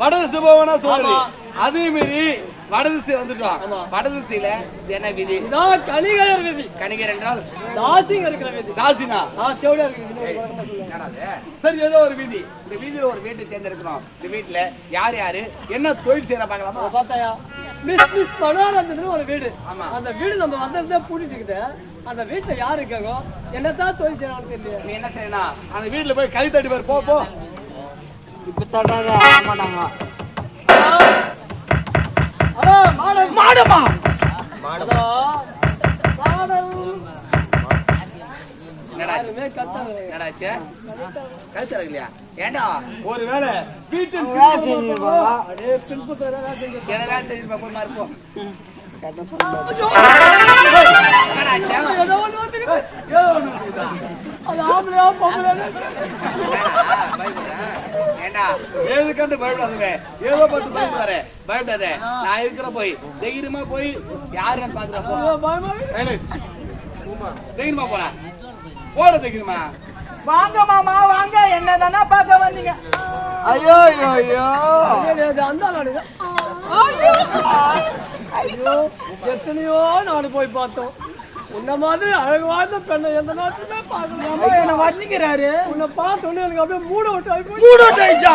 வடதிசை போவனா சொல்லுது. அதே மாரி வடதிசை வந்துட்டோம். வடதிசையில என்ன விதி? இதான் கலிகயர் விதி. கணிகர் என்றால்? தாசிங்க இருக்கிற விதி. தாசினா? ஆ தேவையா இருக்கு? சரி. ஏதோ ஒரு வீதி. இந்த வீதியில ஒரு வீட்டை தேர்ந்தெடுக்கணும் இந்த வீட்டுல யார் யாரு? என்ன தொழில் செய்யற பாக்கலாமா பார்த்தாயா? மிஸ் மிஸ் மனோரஞ்சன் ஒரு வீடு. ஆமா. அந்த வீடு நம்ம வந்ததே பூட்டிட்டு அந்த வீட்டுல யாரு இருக்காங்க? என்னத்தான் தொழில் செய்யறாங்க நீ என்ன செய்யணும் அந்த வீட்டுல போய் கை தட்டி பாரு. போ. போ இப்ப மாடமா. ஹலோ மாடல் என்னடா அது ஆம்பளையா பொம்பளையா ஏண்டா ஏது கண்டு பயப்படாதுங்க ஏதோ பார்த்து பயப்படாத பயப்படாத நான் இருக்கிற போய் தைரியமா போய் யாருன்னு பாத்துட்டு தைரியமா போலாம் போட தைரியமா வாங்க மாமா வாங்க என்ன தானே பார்க்க வந்தீங்க ஐயோ ஐயோ அந்த நாடு ஐயோ ஐயோ எத்தனையோ நாடு போய் பார்த்தோம் உன்ன மாதிரி அழகு வாழ்ந்த பெண்ணை எந்த நாட்டுமே பார்க்கல. என்ன வர்ணிக்கிறாரு? உன்னை பார்த்தோன்னே எனக்கு அப்படியே மூட விட்டு மூட டைச்சா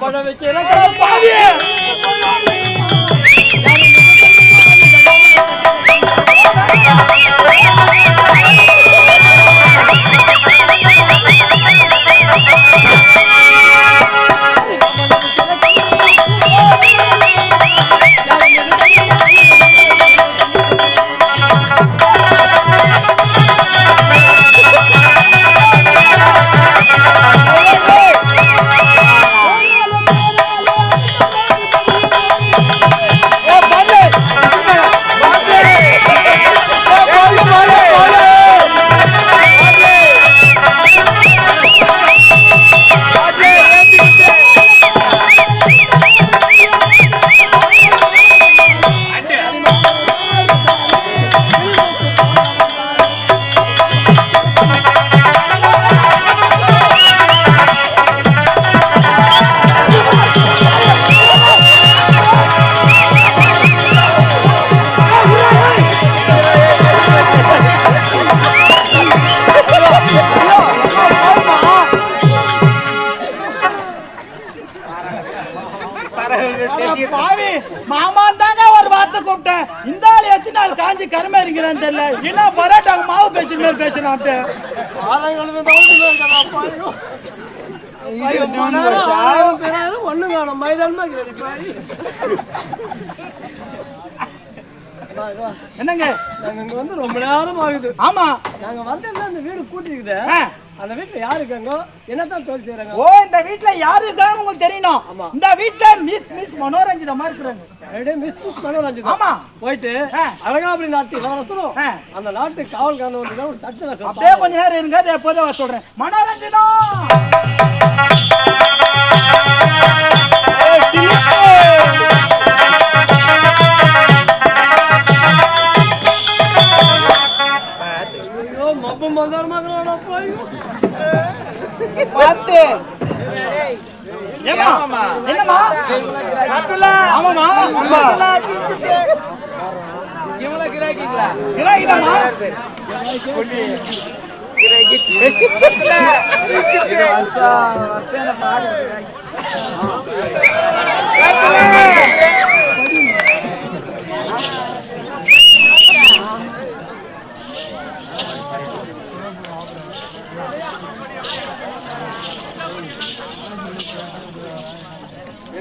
படம் வைக்கிறேன் பாவி மாமான் தாங்க ஒரு வார்த்தை கூப்பிட்டேன். இந்த ஆள் எத்தனை நாள் காஞ்சி கருமை இருக்கிறான்னு தெரியல. என்ன பரோட்டாங்க மாவு பேசுற மாதிரி பேசுறான்ட்டு ஒண்ணு வேணும். மைதானமா என்னங்க? நாங்க இங்க வந்து ரொம்ப நேரம் ஆகுது ஆமா. நாங்க வந்திருந்தா அந்த வீடு கூட்டிக்குது ஆ. அந்த வீட்டுல யாரு இருக்காங்க என்னத்தான் தொழில் செய்யறாங்க ஓ இந்த வீட்ல யாரு இருக்காங்க உங்களுக்கு தெரியணும். இந்த வீட்ல மிஸ் மிஸ் மனோரஞ்சிதமா இருக்கிறாங்க. மிஸ் மிஸ் மனோரஞ்சன் ஆமா. போயிட்டு. அழகாபுரி நாட்டு இளவரசரும். அந்த நாட்டு வந்து தான் ஒரு சச்சரசம் அப்படியே கொஞ்ச நேரம் இருங்க அதை எப்போதே வர சொல்றேன். மனோரஞ்சனம் ஐயோ மப்பு மந்தாரமா போய். பார்த்து. என்னமா ஆமாமா இவங்கள கிராக்கிங்களா? கிராக்கிடமா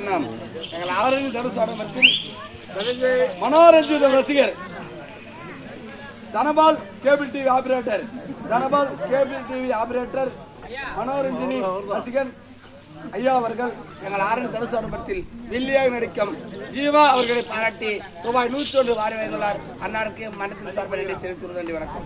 என்ன எங்கள் ஆரோக்கிய தனுசாடமத்தில் மனோரஞ்சித ரசிகர். Dhanapal cable TV operator. Dhanapal cable TV operator Manoranjini ரசிகன் ஐயா அவர்கள் எங்கள் ஆரணி தனுசாடமத்தில் வில்லியாக நடிக்கும் ஜீவா அவர்களை பாராட்டி ரூபாய் நூற்றி ஒன்று வாரி வைத்துள்ளார் அன்னாருக்கு மனத்தின் சார்பில் தெரிவித்துள்ளது நன்றி வணக்கம்.